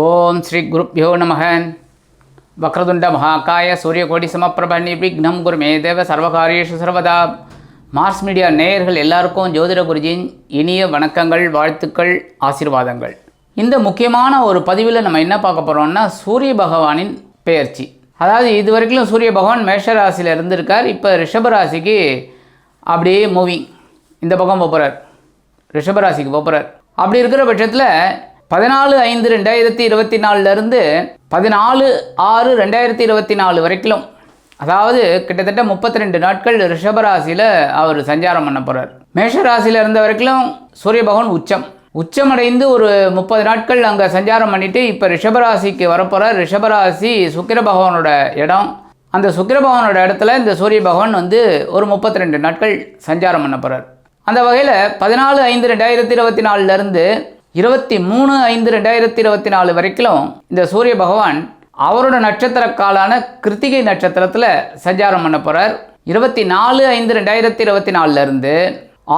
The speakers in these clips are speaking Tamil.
ஓம் ஸ்ரீ குருப்பியோ நமக. வக்ரதுண்ட மகாக்காய சூரியகோடி சமப்பிரப நிர்விக்னம் குருமே தேவ சர்வகாரியேஷு சர்வதா. மார்ஸ் மீடியா நேயர்கள் எல்லாருக்கும் ஜோதிட குருஜியின் இனிய வணக்கங்கள் வாழ்த்துக்கள் ஆசீர்வாதங்கள். இந்த முக்கியமான ஒரு பதிவில் நம்ம என்ன பார்க்க போகிறோம்னா சூரிய பகவானின் பெயர்ச்சி. அதாவது இது வரைக்கும் சூரிய பகவான் மேஷ ராசியில் இருந்திருக்கார். இப்போ ரிஷபராசிக்கு அப்படியே மூவிங் இந்த பக்கம் போகிறார் ரிஷபராசிக்கு போகிறார் அப்படி இருக்கிற பட்சத்தில் பதினாலு ஐந்து ரெண்டாயிரத்தி இருபத்தி நாலுலேருந்து பதினாலு ஆறு ரெண்டாயிரத்தி இருபத்தி நாலு வரைக்கும் அதாவது கிட்டத்தட்ட முப்பத்தி ரெண்டு நாட்கள் ரிஷபராசியில் அவர் சஞ்சாரம் பண்ண போகிறார் மேஷராசியில் இருந்த வரைக்கும் சூரிய பகவான் உச்சம். உச்சமடைந்து ஒரு முப்பது நாட்கள் அங்கே சஞ்சாரம் பண்ணிவிட்டு இப்போ ரிஷபராசிக்கு வரப்போகிறார் ரிஷபராசி சுக்கிர பகவானோட இடம். அந்த சுக்கிர பகவானோட இடத்துல இந்த சூரிய பகவான் வந்து ஒரு முப்பத்தி ரெண்டு நாட்கள் சஞ்சாரம் பண்ண போகிறார் அந்த வகையில் பதினாலு ஐந்து ரெண்டாயிரத்தி இருபத்தி நாலுலேருந்து இருபத்தி மூணு ஐந்து ரெண்டாயிரத்தி இருபத்தி நாலு வரைக்கும் இந்த சூரிய பகவான் அவரோட நட்சத்திர காலான கிருத்திகை நட்சத்திரத்தில் சஞ்சாரம் பண்ண போகிறார் இருபத்தி நாலு ஐந்து ரெண்டாயிரத்தி இருபத்தி நாலுலேருந்து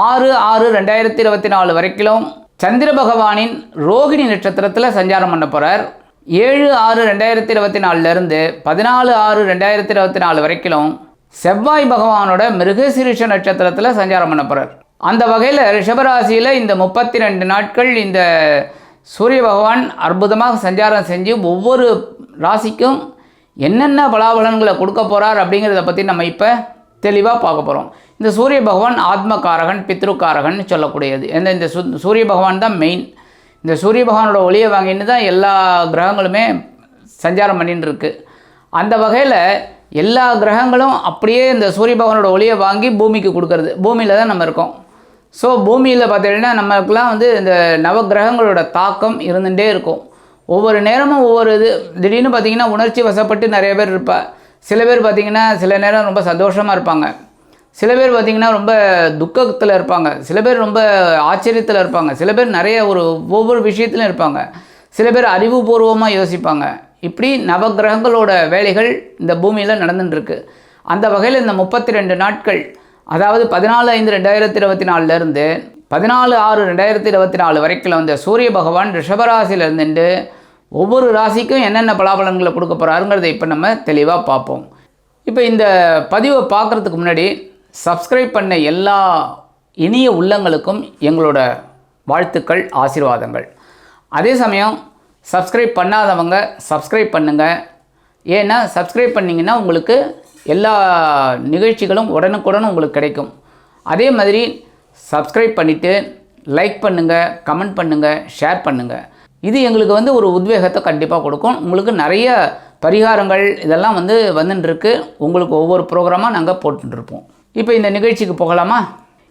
ஆறு ஆறு ரெண்டாயிரத்தி இருபத்தி நாலு வரைக்கும் சந்திர பகவானின் ரோகிணி நட்சத்திரத்தில் சஞ்சாரம் பண்ண போகிறார் ஏழு ஆறு ரெண்டாயிரத்தி இருபத்தி நாலுலேருந்து பதினாலு ஆறு ரெண்டாயிரத்தி இருபத்தி நாலு வரைக்கும் செவ்வாய் பகவானோட மிருகசீரிஷ நட்சத்திரத்தில் சஞ்சாரம் பண்ண போகிறார் அந்த வகையில் ரிஷபராசியில் இந்த முப்பத்தி ரெண்டு நாட்கள் இந்த சூரிய பகவான் அற்புதமாக சஞ்சாரம் செஞ்சு ஒவ்வொரு ராசிக்கும் என்னென்ன பலாபலன்களை கொடுக்க போகிறார் அப்படிங்கிறத பற்றி நம்ம இப்போ தெளிவாக பார்க்க போகிறோம் இந்த சூரிய பகவான் ஆத்மகாரகன் பித்ருக்காரகன் சொல்லக்கூடியது. எந்த இந்த சு சூரிய பகவான் தான் மெயின் இந்த சூரிய பகவானோட ஒளியை வாங்கின்னு தான் எல்லா கிரகங்களுமே சஞ்சாரம் பண்ணின்னு இருக்குது அந்த வகையில் எல்லா கிரகங்களும் அப்படியே இந்த சூரிய பகவானோட ஒளியை வாங்கி பூமிக்கு கொடுக்கறது. பூமியில் தான் நம்ம இருக்கோம். ஸோ பூமியில் பார்த்தீங்கன்னா நமக்குலாம் வந்து இந்த நவகிரகங்களோட தாக்கம் இருந்துகிட்டே இருக்கும். ஒவ்வொரு நேரமும் ஒவ்வொரு இது திடீர்னு பார்த்திங்கன்னா உணர்ச்சி வசப்பட்டு நிறைய பேர் இருப்பா. சில பேர் பார்த்தீங்கன்னா சில நேரம் ரொம்ப சந்தோஷமாக இருப்பாங்க. சில பேர் பார்த்திங்கன்னா ரொம்ப துக்கத்தில் இருப்பாங்க. சில பேர் ரொம்ப ஆச்சரியத்தில் இருப்பாங்க. சில பேர் நிறைய ஒரு ஒவ்வொரு விஷயத்துலையும் இருப்பாங்க. சில பேர் அறிவுபூர்வமாக யோசிப்பாங்க. இப்படி நவகிரகங்களோட வேலைகள் இந்த பூமியில் நடந்துட்டுருக்கு அந்த வகையில் இந்த முப்பத்தி ரெண்டு நாட்கள் அதாவது பதினாலு ஐந்து ரெண்டாயிரத்தி இருபத்தி நாலுலேருந்து பதினாலு ஆறு ரெண்டாயிரத்தி இருபத்தி நாலு வரைக்கும் வந்த சூரிய பகவான் ரிஷபராசிலிருந்துட்டு ஒவ்வொரு ராசிக்கும் என்னென்ன பலாபலன்களை கொடுக்க போகிறாருங்கிறத இப்போ நம்ம தெளிவாக பார்ப்போம். இப்போ இந்த பதிவை பார்க்குறதுக்கு முன்னாடி சப்ஸ்கிரைப் பண்ண எல்லா இனிய உள்ளங்களுக்கும் எங்களோட வாழ்த்துக்கள் ஆசீர்வாதங்கள். அதே சமயம் சப்ஸ்கிரைப் பண்ணாதவங்க சப்ஸ்கிரைப் பண்ணுங்கள் ஏன்னா சப்ஸ்கிரைப் பண்ணிங்கன்னா உங்களுக்கு எல்லா நிகழ்ச்சிகளும் உடனுக்குடன் உங்களுக்கு கிடைக்கும். அதே மாதிரி சப்ஸ்கிரைப் பண்ணிவிட்டு லைக் பண்ணுங்கள் கமெண்ட் பண்ணுங்கள் ஷேர் பண்ணுங்கள் இது எங்களுக்கு வந்து ஒரு உத்வேகத்தை கண்டிப்பாக கொடுக்கும். உங்களுக்கு நிறைய பரிகாரங்கள் இதெல்லாம் வந்து வந்துட்டுருக்கு உங்களுக்கு ஒவ்வொரு ப்ரோக்ராமாக நாங்கள் போட்டுருப்போம் இப்போ இந்த நிகழ்ச்சிக்கு போகலாமா?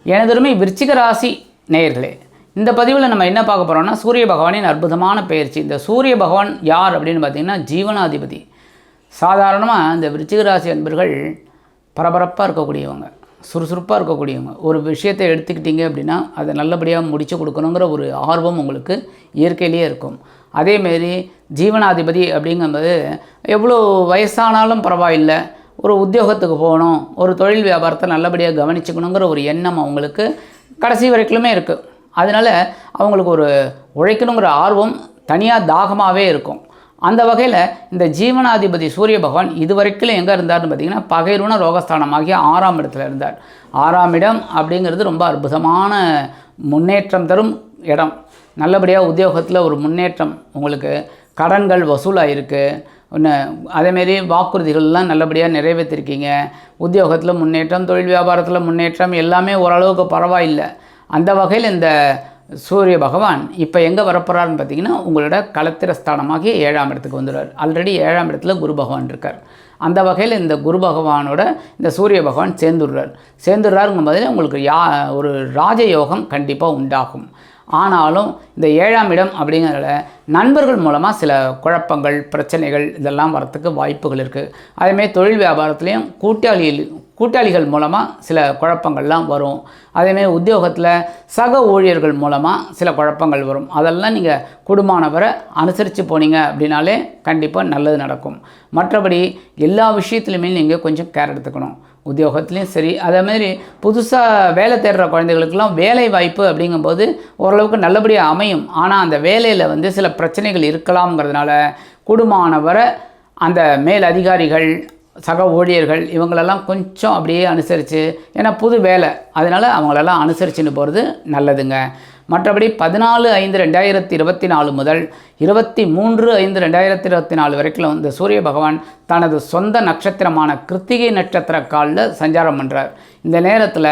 எனதருமை விருச்சிக ராசி நேயர்களே இந்த பதிவில் நம்ம என்ன பார்க்க போகிறோம்னா சூரிய பகவானின் அற்புதமான பயிற்சி இந்த சூரிய பகவான் யார் அப்படின்னு பார்த்தீங்கன்னா ஜீவனாதிபதி. சாதாரணமாக இந்த விருச்சிகராசி அன்பர்கள் பரபரப்பாக இருக்கக்கூடியவங்க சுறுசுறுப்பாக இருக்கக்கூடியவங்க. ஒரு விஷயத்தை எடுத்துக்கிட்டிங்க அப்படின்னா அதை நல்லபடியாக முடித்து கொடுக்கணுங்கிற ஒரு ஆர்வம் உங்களுக்கு இயற்கையிலேயே இருக்கும். அதேமாரி ஜீவனாதிபதி அப்படிங்கும்போது எவ்வளோ வயசானாலும் பரவாயில்லை ஒரு உத்தியோகத்துக்கு போகணும் ஒரு தொழில் வியாபாரத்தை நல்லபடியாக கவனிச்சுக்கணுங்கிற ஒரு எண்ணம் அவங்களுக்கு கடைசி வரைக்குமே இருக்குது அதனால் அவங்களுக்கு ஒரு உழைக்கணுங்கிற ஆர்வம் தனியாக தாகமாகவே இருக்கும். அந்த வகையில் இந்த ஜீவனாதிபதி சூரிய பகவான் இது வரைக்கும் எங்கே இருந்தார்னு பார்த்தீங்கன்னா பகைருண ரோகஸ்தானமாகிய ஆறாம் இடத்துல இருந்தார். ஆறாம் இடம் அப்படிங்கிறது ரொம்ப அற்புதமான முன்னேற்றம் தரும் இடம். நல்லபடியாக உத்தியோகத்தில் ஒரு முன்னேற்றம் உங்களுக்கு. கடன்கள் வசூலாகிருக்கு ஒன்று அதேமாரி வாக்குறுதிகள்லாம் நல்லபடியாக நிறைவேற்றிருக்கீங்க. உத்தியோகத்தில் முன்னேற்றம் தொழில் வியாபாரத்தில் முன்னேற்றம் எல்லாமே ஓரளவுக்கு பரவாயில்லை. அந்த வகையில் இந்த சூரிய பகவான் இப்போ எங்கே வரப்போகிறாருன்னு பார்த்தீங்கன்னா உங்களோட களத்திரஸ்தானமாகிய ஏழாம் இடத்துக்கு வந்துடுவார். ஆல்ரெடி ஏழாம் இடத்துல குரு பகவான் இருக்கார். அந்த வகையில் இந்த குரு பகவானோட இந்த சூரிய பகவான் சேர்ந்துடுறார். சேர்ந்துடுறாருங்கும் போதில் உங்களுக்கு யா ஒரு ராஜயோகம் கண்டிப்பாக உண்டாகும். ஆனாலும் இந்த ஏழாம் இடம் அப்படிங்கிறத நண்பர்கள் மூலமாக சில குழப்பங்கள் பிரச்சனைகள் இதெல்லாம் வரத்துக்கு வாய்ப்புகள் இருக்குது அதேமாதிரி தொழில் வியாபாரத்துலேயும் கூட்டாளிகள் கூட்டாளிகள் மூலமாக சில குழப்பங்கள்லாம் வரும். அதேமாதிரி உத்தியோகத்தில் சக ஊழியர்கள் மூலமாக சில குழப்பங்கள் வரும். அதெல்லாம் நீங்கள் குடும்பமானவரை அனுசரித்து போனீங்க அப்படின்னாலே கண்டிப்பாக நல்லது நடக்கும். மற்றபடி எல்லா விஷயத்துலையுமே நீங்கள் கொஞ்சம் கேர் எடுத்துக்கணும். உத்தியோகத்துலேயும் சரி. அதே மாதிரி புதுசாக வேலை தேடுற குழந்தைகளுக்கெல்லாம் வேலை வாய்ப்பு அப்படிங்கும்போது ஓரளவுக்கு நல்லபடியாக அமையும். ஆனால் அந்த வேலையில் வந்து சில பிரச்சனைகள் இருக்கலாம்ங்கிறதுனால குடும்பமானவரை அந்த மேல் அதிகாரிகள் சக ஊழியர்கள் இவங்களெல்லாம் கொஞ்சம் அப்படியே அனுசரித்து ஏன்னா புது வேலை. அதனால் அவங்களெல்லாம் அனுசரிச்சுன்னு போகிறது நல்லதுங்க. மற்றபடி பதினாலு ஐந்து ரெண்டாயிரத்தி இருபத்தி நாலு முதல் இருபத்தி மூன்று ஐந்து ரெண்டாயிரத்தி இருபத்தி நாலு வரைக்கும் இந்த சூரிய பகவான் தனது சொந்த நட்சத்திரமான கிருத்திகை நட்சத்திர காலில் சஞ்சாரம் பண்ணுறார் இந்த நேரத்தில்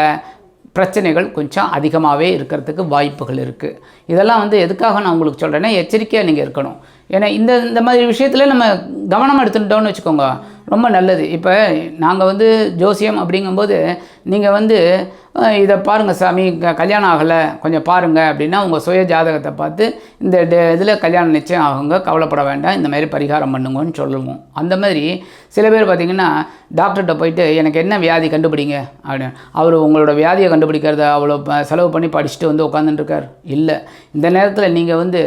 பிரச்சனைகள் கொஞ்சம் அதிகமாகவே இருக்கிறதுக்கு வாய்ப்புகள் இருக்குது இதெல்லாம் வந்து எதுக்காக நான் உங்களுக்கு சொல்கிறேன்னா எச்சரிக்கையாக நீங்கள் இருக்கணும். ஏன்னா இந்த இந்த மாதிரி விஷயத்தில் நம்ம கவனம் எடுத்துட்டோம்னு வச்சுக்கோங்க. ரொம்ப நல்லது. இப்போ நாங்கள் வந்து ஜோசியம் அப்படிங்கும்போது நீங்கள் வந்து இதை பாருங்கள் சாமி க- கல்யாணம் ஆகலை கொஞ்சம் பாருங்கள் அப்படின்னா உங்கள் சுய ஜாதகத்தை பார்த்து இந்த இதில் கல்யாணம் நிச்சயம் ஆகுங்க கவலைப்பட வேண்டாம் இந்த மாதிரி பரிகாரம் பண்ணுங்கன்னு சொல்லுவோம். அந்த மாதிரி சில பேர் பார்த்திங்கன்னா டாக்டர்கிட்ட போயிட்டு எனக்கு என்ன வியாதி கண்டுபிடிங்க? அப்படின்னு. அவர் உங்களோட வியாதியை கண்டுபிடிக்கிறத அவ்வளோ செலவு பண்ணி படிச்சுட்டு வந்து உட்காந்துட்டுருக்கார் இல்லை. இந்த நேரத்தில் நீங்கள் வந்து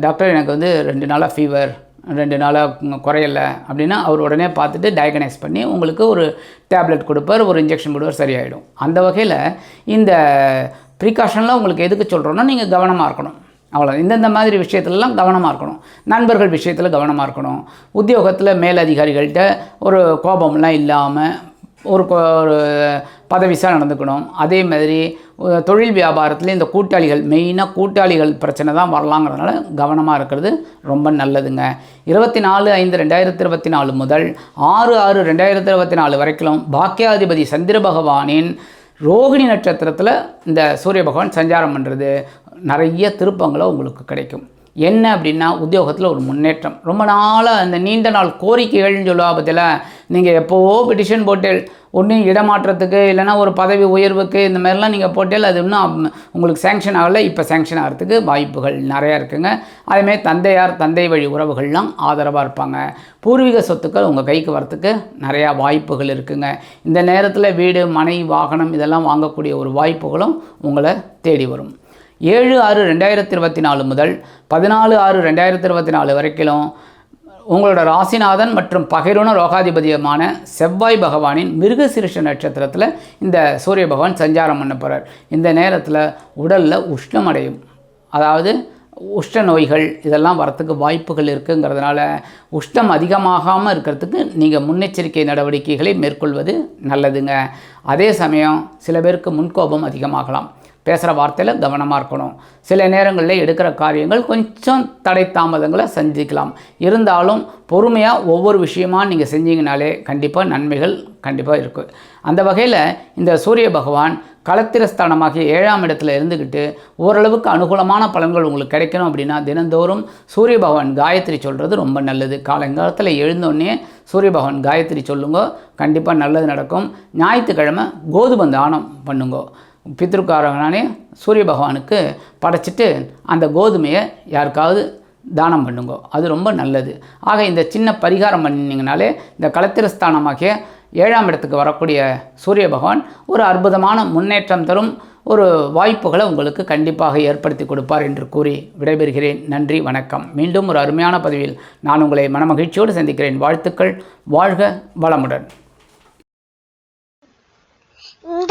டாக்டர் எனக்கு வந்து ரெண்டு நாளாக ஃபீவர் ரெண்டு நாளாக குறையலை அப்படின்னா அவர் உடனே பார்த்துட்டு டயக்னைஸ் பண்ணி உங்களுக்கு ஒரு டேப்லெட் கொடுப்பார் ஒரு இன்ஜெக்ஷன் கொடுப்பார் சரியாயிடும். அந்த வகையில் இந்த ப்ரிகாஷன்லாம் உங்களுக்கு எதுக்கு சொல்கிறோன்னா நீங்கள் கவனமாக இருக்கணும். அவ்வளோ இந்தந்த மாதிரி விஷயத்துலலாம் கவனமாக இருக்கணும். நண்பர்கள் விஷயத்தில் கவனமாக இருக்கணும். உத்தியோகத்தில் மேலதிகாரிகள்கிட்ட ஒரு கோபம்லாம் இல்லாமல் ஒரு ஒரு பதவிசாக நடந்துக்கணும். அதே மாதிரி தொழில் வியாபாரத்தில் இந்த கூட்டாளிகள் மெயினாக கூட்டாளிகள் பிரச்சனை தான் வரலாங்கிறதுனால கவனமாக இருக்கிறது ரொம்ப நல்லதுங்க. இருபத்தி நாலு ஐந்து ரெண்டாயிரத்தி இருபத்தி நாலு முதல் ஆறு ஆறு ரெண்டாயிரத்தி இருபத்தி நாலு வரைக்கும் பாக்கியாதிபதி சந்திர பகவானின் ரோகிணி நட்சத்திரத்தில் இந்த சூரிய பகவான் சஞ்சாரம் பண்ணுறது நிறைய திருப்பங்களை உங்களுக்கு கிடைக்கும். என்ன அப்படின்னா உத்தியோகத்தில் ஒரு முன்னேற்றம். ரொம்ப நாளாக அந்த நீண்ட நாள் கோரிக்கைகள்னு சொல்லுவா பற்றியில் நீங்கள் எப்போவோ பெட்டிஷன் போட்டேல் ஒன்றும் இடமாற்றத்துக்கு இல்லைன்னா ஒரு பதவி உயர்வுக்கு இந்த மாதிரிலாம் நீங்கள் போட்டேல் அது இன்னும் உங்களுக்கு சேங்ஷன் ஆகலை. இப்போ சேங்ஷன் ஆகிறதுக்கு வாய்ப்புகள் நிறையா இருக்குங்க. அதேமாதிரி தந்தையார் தந்தை வழி உறவுகள்லாம் ஆதரவாக இருப்பாங்க. பூர்வீக சொத்துக்கள் உங்கள் கைக்கு வரத்துக்கு நிறையா வாய்ப்புகள் இருக்குங்க. இந்த நேரத்தில் வீடு மனை வாகனம் இதெல்லாம் வாங்கக்கூடிய ஒரு வாய்ப்புகளும் உங்களை தேடி வரும். ஏழு ஆறு ரெண்டாயிரத்தி இருபத்தி நாலு முதல் பதினாலு ஆறு ரெண்டாயிரத்தி இருபத்தி நாலு வரைக்கும் உங்களோட ராசிநாதன் மற்றும் பகைருண ரோகாதிபதியமான செவ்வாய் பகவானின் மிருகசிருஷ நட்சத்திரத்தில் இந்த சூரிய பகவான் சஞ்சாரம் பண்ண போகிறார் இந்த நேரத்தில் உடலில் உஷ்ணம் அடையும் அதாவது உஷ்ண நோய்கள் இதெல்லாம் வரத்துக்கு வாய்ப்புகள் இருக்குங்கிறதுனால உஷ்ணம் அதிகமாகாமல் இருக்கிறதுக்கு நீங்கள் முன்னெச்சரிக்கை நடவடிக்கைகளை மேற்கொள்வது நல்லதுங்க. அதே சமயம் சில பேருக்கு முன்கோபம் அதிகமாகலாம். பேசுகிற வார்த்தையில் கவனமாக இருக்கணும். சில நேரங்களில் எடுக்கிற காரியங்கள் கொஞ்சம் தடை தாமதங்களை சந்திக்கலாம். இருந்தாலும் பொறுமையாக ஒவ்வொரு விஷயமாக நீங்கள் செஞ்சீங்கனாலே கண்டிப்பாக நன்மைகள் கண்டிப்பாக இருக்கும் அந்த வகையில் இந்த சூரிய பகவான் களத்திரஸ்தானமாகிய ஏழாம் இடத்துல இருந்துக்கிட்டு ஓரளவுக்கு அனுகூலமான பலன்கள் உங்களுக்கு கிடைக்கணும் அப்படின்னா தினந்தோறும் சூரிய பகவான் காயத்ரி சொல்கிறது ரொம்ப நல்லது. காலங்காலத்தில் எழுந்தோடனே சூரிய பகவான் காயத்ரி சொல்லுங்க கண்டிப்பாக நல்லது நடக்கும். ஞாயிற்றுக்கிழமை கோதுமை தானம் பண்ணுங்க. பித்ருக்காரங்கனானே சூரிய பகவானுக்கு படைச்சிட்டு அந்த கோதுமையை யாருக்காவது தானம் பண்ணுங்க. அது ரொம்ப நல்லது. ஆக இந்த சின்ன பரிகாரம் பண்ணினீங்கனாலே இந்த களத்திரஸ்தானமாகிய ஏழாம் இடத்துக்கு வரக்கூடிய சூரிய பகவான் ஒரு அற்புதமான முன்னேற்றம் தரும் ஒரு வாய்ப்புகளை உங்களுக்கு கண்டிப்பாக ஏற்படுத்தி கொடுப்பார் என்று கூறி விடைபெறுகிறேன். நன்றி வணக்கம். மீண்டும் ஒரு அருமையான பதிவில் நான் உங்களை மனமகிழ்ச்சியோடு சந்திக்கிறேன். வாழ்த்துக்கள். வாழ்க வளமுடன்.